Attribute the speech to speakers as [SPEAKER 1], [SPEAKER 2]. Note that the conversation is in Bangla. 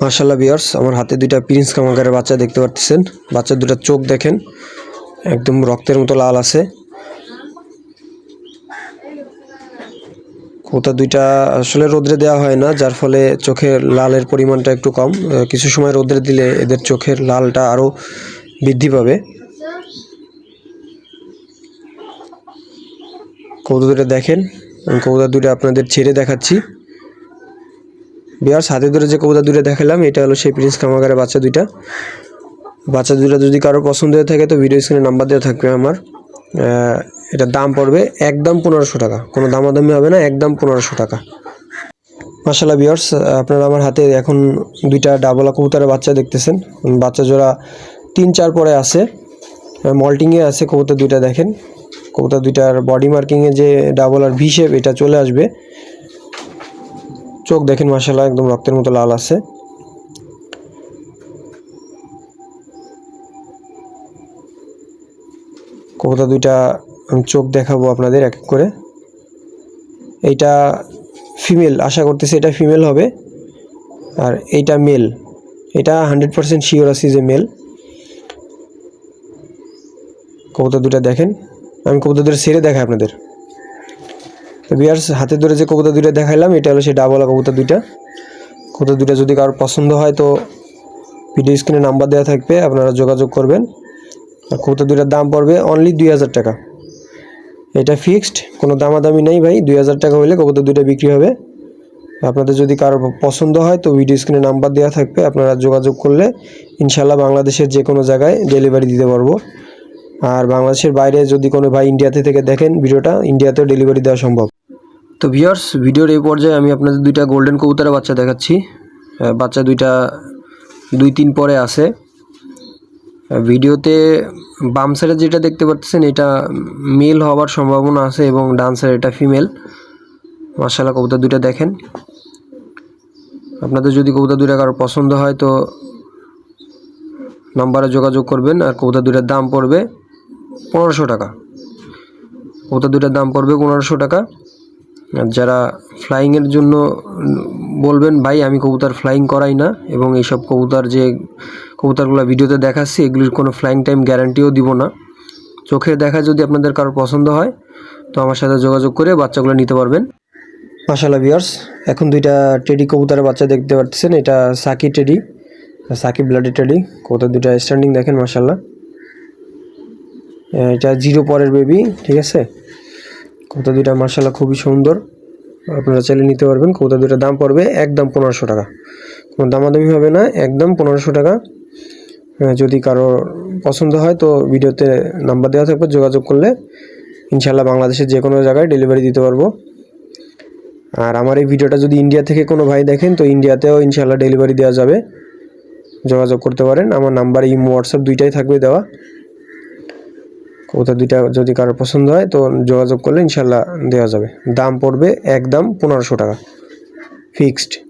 [SPEAKER 1] মার্শাল্লাহ বিয়ার্স আমার হাতে দুইটা প্রিন্স কামাকারের বাচ্চা দেখতে পাচ্ছেন বাচ্চার দুটা চোখ দেখেন, একদম রক্তের মতো লাল আছে। কোথা দুইটা আসলে রোদ্রে দেওয়া হয় না, যার ফলে চোখের লালের পরিমাণটা একটু কম। কিছু সময় রোদ্রে দিলে এদের চোখের লালটা আরও বৃদ্ধি পাবে। কৌতা দুটো দেখেন কৌতা দুটো আপনাদের ছেড়ে দেখাচ্ছি। বিয়ার্স হাতে ধরে যে কবুতর দুটো দেখালাম, এটা হলো সেই প্রিন্স কামাগারের বাচ্চা দুইটা। বাচ্চা দুটো যদি কারও পছন্দ হয়ে থাকে, তো ভিডিও স্ক্রিনে নাম্বার দেওয়া থাকবে আমার। এটার দাম পড়বে একদম পনেরোশো টাকা। কোনো দামাদামি হবে না, একদম পনেরোশো টাকা। মাসাল্লাহ বিয়ার্স আপনারা আমার হাতে এখন দুইটা ডাবলা কবুতরের বাচ্চা দেখতেছেন। বাচ্চা জোড়া তিন চার পরে আছে। মল্টিংয়ে আছে, কবুতর দুইটা দেখেন। কবুতর দুইটার বডি মার্কিংয়ে যে ডাবল আর ভি শেপ এটা চলে আসবে। চোখ দেখেন মাসাল্লাহ একদম রক্তের মতো লাল আছে। কবুতর দুইটা আমি চোখ দেখাবো আপনাদের এক এক করে। এইটা ফিমেল, আশা করতেছি এটা ফিমেল হবে। আর এইটা মেল, এটা হান্ড্রেড পারসেন্ট শিওর আছি যে মেল। কবুতর দুটা দেখেন, আমি কবুতর দুটো সেরে দেখাই আপনাদের। তো হাতে ধরে যে কবুতর দুইটা দেখাইলাম, এটা হলো সেই ডাবলা কবুতর দুইটা। কবুতর দুইটা যদি কারোর পছন্দ হয় তো ভিডিও স্ক্রিনে নাম্বার দেওয়া থাকবে, আপনারা যোগাযোগ করবেন। আর কবুতর দুইটার দাম পড়বে অনলি দুই হাজার টাকা। এটা ফিক্সড কোনো দামাদামি নেই ভাই, দুই হাজার টাকা হলে কবুতর দুইটা বিক্রি হবে। আপনাদের যদি কারও পছন্দ হয় তো ভিডিও স্ক্রিনে নাম্বার দেওয়া থাকবে, আপনারা যোগাযোগ করলে ইনশাল্লাহ বাংলাদেশের যে কোনো জায়গায় ডেলিভারি দিতে পারব। আর বাংলাদেশের বাইরে যদি কোনো ভাই ইন্ডিয়াতে থেকে দেখেন ভিডিওটা ইন্ডিয়াতেও ডেলিভারি দেওয়া সম্ভব। তো ভিউয়ার্স ভিডিওর এই পর্যায়ে আমি আপনাদের দুইটা গোল্ডেন কবুতরের বাচ্চা দেখাচ্ছি। বাচ্চা দুইটা দুই তিন পরে আহ, ভিডিওতে বাম সাইডে যেটা দেখতে পাচ্ছেন এটা মেল হওয়ার সম্ভাবনা আছে এবং ডান সাইড এটা ফিমেল মার্শাল্লাহ কবুতর দুইটা দেখেন। আপনাদের যদি কবুতর দুইটা কারও পছন্দ হয় তো নাম্বারে যোগাযোগ করবেন আর কবুতর দুইটার দাম পড়বে পনেরোশো টাকা। কবুতর দুইটার দাম পড়বে পনেরোশো টাকা। যারা ফ্লাইংয়ের জন্য বলবেন, ভাই, আমি কবুতর ফ্লাইং করাই না। এবং এইসব কবুতর যে কবুতরগুলো ভিডিওতে দেখাচ্ছি, এগুলির কোনো ফ্লাইং টাইম গ্যারান্টিও দিব না। চোখে দেখা যদি আপনাদের কারও পছন্দ হয়, তো আমার সাথে যোগাযোগ করে বাচ্চাগুলো নিতে পারবেন। মাশাল্লাহ বিয়ার্স এখন দুইটা টেডি কবুতরের বাচ্চা দেখতে পাচ্ছেন। এটা সাকি টেডি সাকি ব্লাডি টেডি কবুতর দুইটা স্ট্যান্ডিং দেখেন মাশাল্লাহ এটা জিরো পরের বেবি ঠিক আছে? কবুতর দুইটা মার্শাল্লাহ খুবই সুন্দর। আপনারা চাইলে নিতে পারবেন। কৌতা দুইটার দাম পড়বে একদম পনেরোশো টাকা। কোনো দামাদামি হবে না, একদম পনেরোশো টাকা। যদি কারও পছন্দ হয় তো ভিডিওতে নাম্বার দেওয়া থাকবে, যোগাযোগ করলে ইনশাল্লাহ বাংলাদেশের যে কোনো জায়গায় ডেলিভারি দিতে পারব। আর আমার এই ভিডিওটা যদি ইন্ডিয়া থেকে কোনো ভাই দেখেন, তো ইন্ডিয়াতেও ইনশাল্লাহ ডেলিভারি দেওয়া যাবে। যোগাযোগ করতে পারেন। আমার নাম্বার ইমো, হোয়াটসঅ্যাপ দুইটাই থাকবে দেওয়া। কবুতর দুইটা যদি কারও পছন্দ হয়, তো যোগাযোগ করলে ইনশাল্লাহ দেওয়া যাবে। দাম পড়বে একদম পনেরোশো টাকা। ফিক্সড।